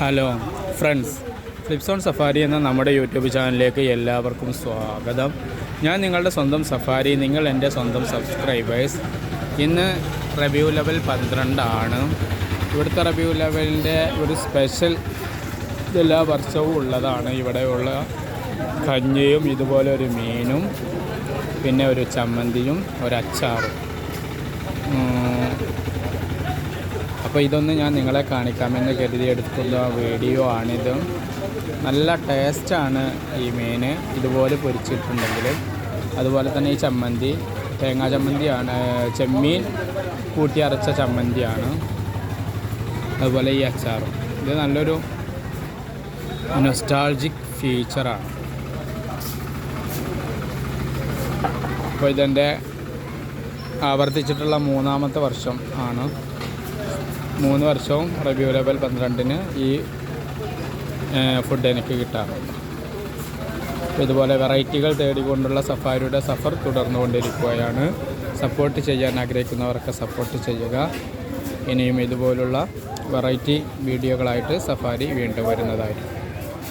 Hello friends ഫ്ലിപ്സോൺ safari എന്ന നമ്മുടെ YouTube ചാനലിലേക്ക് എല്ലാവർക്കും സ്വാഗതം. ഞാൻ നിങ്ങളുടെ സ്വന്തം സഫാരി നിങ്ങൾ എന്റെ സ്വന്തം സബ്സ്ക്രൈബേഴ്സ് ഇന്ന് റെവ്യൂ ലെവൽ പന്ത്രണ്ടാണ്. ഇവിടുത്തെ റെവ്യൂ ലെവലിന്റെ ഒരു സ്പെഷ്യൽ എല്ലാ വർഷവും ഉള്ളതാണ്. ഇവിടെയുള്ള കഞ്ഞിയും ഇതുപോലെ ഒരു മീനും പിന്നെ ഒരു ചമ്മന്തിയും ഒരു അച്ചാറും. അപ്പോൾ ഇതൊന്ന് ഞാൻ നിങ്ങളെ കാണിക്കാമെന്ന് കരുതി എടുക്കുന്ന വീഡിയോ ആണിത്. നല്ല ടേസ്റ്റാണ് ഈ മീൻ ഇതുപോലെ പൊരിച്ചിട്ടുണ്ടെങ്കിൽ. അതുപോലെ തന്നെ ഈ ചമ്മന്തി തേങ്ങാ ചമ്മന്തിയാണ് ചെമ്മീൻ കൂട്ടി അരച്ച ചമ്മന്തിയാണ്. അതുപോലെ ഈ അച്ചാറും. ഇത് നല്ലൊരു നൊസ്റ്റാൾജിക് ഫീച്ചറാണ് അപ്പോൾ ഇതെന്റെ ആവർത്തിച്ചിട്ടുള്ള മൂന്നാമത്തെ വർഷം ആണ്. മൂന്ന് വർഷവും റിവ്യൂ ലെവൽ പന്ത്രണ്ടിന് ഈ ഫുഡ് എനിക്ക് കിട്ടാറുണ്ട്. ഇതുപോലെ വെറൈറ്റികൾ തേടിക്കൊണ്ടുള്ള സഫാരിയുടെ സഫർ തുടർന്നുകൊണ്ടിരിക്കുകയാണ്. സപ്പോർട്ട് ചെയ്യാൻ ആഗ്രഹിക്കുന്നവർക്ക് സപ്പോർട്ട് ചെയ്യുക. ഇനിയും ഇതുപോലുള്ള വെറൈറ്റി വീഡിയോകളായിട്ട് സഫാരി വീണ്ടും വരുന്നതായിരിക്കും.